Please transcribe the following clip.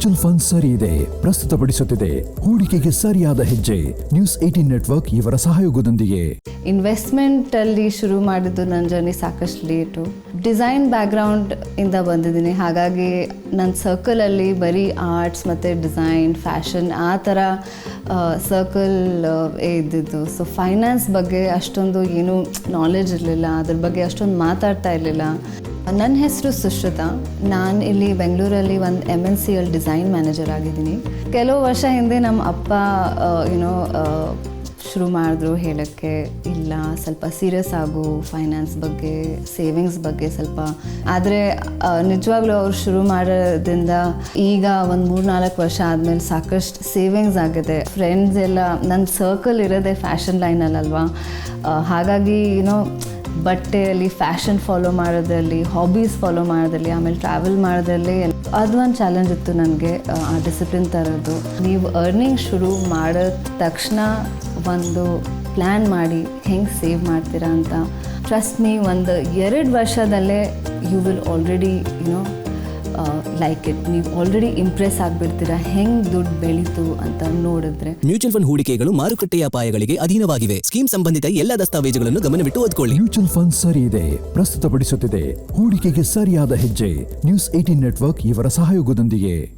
Mutual fund ಸರಿ ಇದೆ, ಪ್ರಸ್ತುತಪಡಿಸುತ್ತಿದೆ. ಹೂಡಿಕೆಗೆ ಸರಿಯಾದ ಹೆಜ್ಜೆ. ನ್ಯೂಸ್ ಏಟೀನ್ ನೆಟ್ವರ್ಕ್ ಇವರ ಸಹಯೋಗದೊಂದಿಗೆ. ಇನ್ವೆಸ್ಟ್ಮೆಂಟ್ ಅಲ್ಲಿ ಶುರು ಮಾಡಿದ್ದು ನನ್ನ ಜರ್ನಿ ಸಾಕಷ್ಟು ಲೇಟು ಡಿಸೈನ್ ಬ್ಯಾಕ್ಗ್ರೌಂಡ್ ಇಂದ ಬಂದಿದ್ದೀನಿ. ಹಾಗಾಗಿ ನನ್ನ ಸರ್ಕಲ್ ಅಲ್ಲಿ ಬರೀ ಆರ್ಟ್ಸ್ ಮತ್ತು ಡಿಸೈನ್ ಫ್ಯಾಷನ್ ಆ ಥರ ಸರ್ಕಲ್ ಇದ್ದಿದ್ದು. ಸೊ ಫೈನಾನ್ಸ್ ಬಗ್ಗೆ ಅಷ್ಟೊಂದು ಏನೂ ನಾಲೆಜ್ ಇರಲಿಲ್ಲ. ಅದ್ರ ಬಗ್ಗೆ ಅಷ್ಟೊಂದು ಮಾತಾಡ್ತಾ ಇರಲಿಲ್ಲ. ನನ್ನ ಹೆಸರು ಸುಶ್ರುತಾ. ನಾನು ಇಲ್ಲಿ ಬೆಂಗಳೂರಲ್ಲಿ ಒಂದು M N C L design manager ಆಗಿದ್ದೀನಿ. ಕೆಲವು ವರ್ಷ ಹಿಂದೆ ನಮ್ಮ ಅಪ್ಪ ಏನೋ ಶುರು ಮಾಡಿದ್ರು ಹೇಳೋಕ್ಕೆ, ಇಲ್ಲ, ಸ್ವಲ್ಪ ಸೀರಿಯಸ್ ಆಗು ಫೈನಾನ್ಸ್ ಬಗ್ಗೆ ಸೇವಿಂಗ್ಸ್ ಬಗ್ಗೆ ಸ್ವಲ್ಪ. ಆದರೆ ನಿಜವಾಗ್ಲೂ ಅವ್ರು ಶುರು ಮಾಡೋದ್ರಿಂದ ಈಗ ಒಂದು ಮೂರು ನಾಲ್ಕು ವರ್ಷ ಆದಮೇಲೆ ಸಾಕಷ್ಟು ಸೇವಿಂಗ್ಸ್ ಆಗಿದೆ. ಫ್ರೆಂಡ್ಸ್ ಎಲ್ಲ ನನ್ನ ಸರ್ಕಲ್ ಇರೋದೇ ಫ್ಯಾಷನ್ ಲೈನಲ್ಲಲ್ವಾ ಹಾಗಾಗಿ ಏನೋ ಬಟ್ಟೆಯಲ್ಲಿ ಫ್ಯಾಷನ್ ಫಾಲೋ ಮಾಡೋದ್ರಲ್ಲಿ ಹಾಬೀಸ್ ಫಾಲೋ ಮಾಡೋದ್ರಲ್ಲಿ, ಆಮೇಲೆ ಟ್ರಾವೆಲ್ ಮಾಡೋದ್ರಲ್ಲಿ ಅದು ಒಂದು ಚಾಲೆಂಜ್ ಇತ್ತು ನನಗೆ, ಆ ಡಿಸಿಪ್ಲಿನ್ ತರೋದು. ನೀವು ಅರ್ನಿಂಗ್ ಶುರು ಮಾಡಿದ ತಕ್ಷಣ ಒಂದು ಪ್ಲ್ಯಾನ್ ಮಾಡಿ ಹೆಂಗೆ ಸೇವ್ ಮಾಡ್ತೀರಾ ಅಂತ. ಟ್ರಸ್ಟ್ ಮೀ ಒಂದು ಎರಡು ವರ್ಷದಲ್ಲೇ you will already you know like it ನೀವು ಆಲ್ರೆಡಿ ಇಂಪ್ರೆಸ್ ಆಗಿಬಿಡ್ತೀರಾ? ಹೆಂಗ್ ದುಡ್ಡು ಬೆಳೀತು ಅಂತ ನೋಡಿದ್ರೆ. ಮ್ಯೂಚುವಲ್ ಫಂಡ್ ಹೂಡಿಕೆಗಳು ಮಾರುಕಟ್ಟೆಯ ಅಪಾಯಗಳಿಗೆ ಅಧೀನವಾಗಿವೆ. ಸ್ಕೀಮ್ ಸಂಬಂಧಿತ ಎಲ್ಲ ದಸ್ತಾವೇಜುಗಳನ್ನು ಗಮನವಿಟ್ಟು ಓದ್ಕೊಳ್ಳಿ. ಮ್ಯೂಚುವಲ್ ಫಂಡ್ ಸರಿ ಇದೆ ಪ್ರಸ್ತುತಪಡಿಸುತ್ತಿದೆ. ಹೂಡಿಕೆಗೆ ಸರಿಯಾದ ಹೆಜ್ಜೆ. ನ್ಯೂಸ್ ಏಟೀನ್ ನೆಟ್ವರ್ಕ್ ಇವರ ಸಹಯೋಗದೊಂದಿಗೆ.